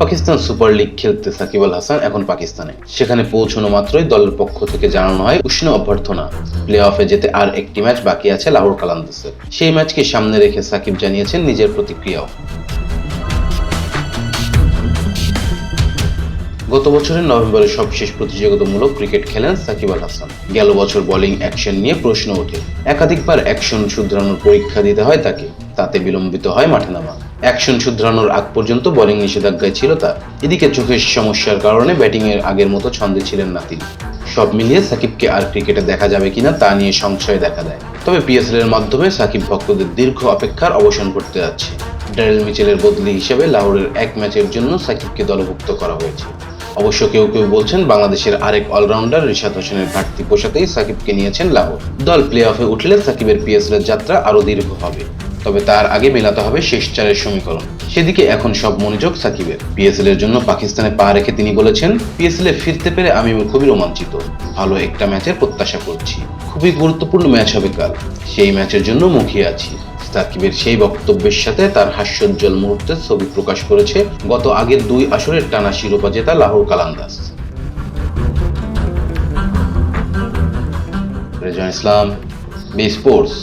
Pakistan super league খেলতে সাকিব আল হাসান এখন পাকিস্তানে। সেখানে পৌঁছানো মাত্রই দলের পক্ষ থেকে জানানো হয় উষ্ণ অভ্যর্থনা। প্লে অফে যেতে আর একটি ম্যাচ বাকি আছে লাহোর কালান্দাসের। সেই ম্যাচকে সামনে রেখে সাকিব জানিয়েছেন নিজের প্রতিক্রিয়াও। গত বছরের নভেম্বরে সবশেষ প্রতিযোগিতামূলক ক্রিকেট খেলেন সাকিব আল হাসান। গেল বছর বোলিং অ্যাকশন নিয়ে প্রশ্ন ওঠে। একাধিকবার অ্যাকশন শুধরানোর পরীক্ষা দিতে হয় তাকে। তাতে বিলম্বিত হয় মাঠে নামা। অ্যাকশন শুধরানোর আগ পর্যন্ত বোলিং নিষেধাজ্ঞায় ছিল তা এদিকে চোখের সমস্যার কারণে ব্যাটিংয়ের আগের মতো ছন্দে ছিলেন না তিনি। সব মিলিয়ে সাকিবকে আর ক্রিকেটে দেখা যাবে কিনা তা নিয়ে সংশয় দেখা দেয়। তবে পিএসএল এর মাধ্যমে সাকিব ভক্তদের দীর্ঘ অপেক্ষার অবসান করতে যাচ্ছে। ড্যারেল মিচেলের বদলি হিসেবে লাহোরের এক ম্যাচের জন্য সাকিবকে দলভুক্ত করা হয়েছে। অবশ্য কেউ কেউ বলছেন বাংলাদেশের আরেক অলরাউন্ডার রিশাদ হোসেনের ঘাটতি পোষাতেই সাকিবকে নিয়েছেন লাহোর। দল প্লে অফে উঠলে সাকিবের পিএসএল এর যাত্রা আরও দীর্ঘ হবে। তবে তার আগে মেলাতে হবে শেষ চারের সমীকরণ। সেদিকে এখন সব মনোযোগ সাকিবের। পিএসএল এর জন্য পাকিস্তানে পা রেখে তিনি বলেছেন পিএসএল এ ফিরতে পেরে আমি খুবই রোমাঞ্চিত। ভালো একটা ম্যাচের প্রত্যাশা করছি। খুবই গুরুত্বপূর্ণ ম্যাচ হবে কাল। সেই ম্যাচের জন্য মুখিয়ে আছি। সাকিবের সেই বক্তব্যের সাথে তার হাস্যোজ্জ্বল মুহূর্তের ছবি প্রকাশ করেছে গত আগের দুই আসরের টানা শিরোপা জেতা Lahore Qalandars Rezan Islam, B sports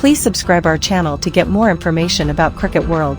Please subscribe our channel to get more information about Cricket World.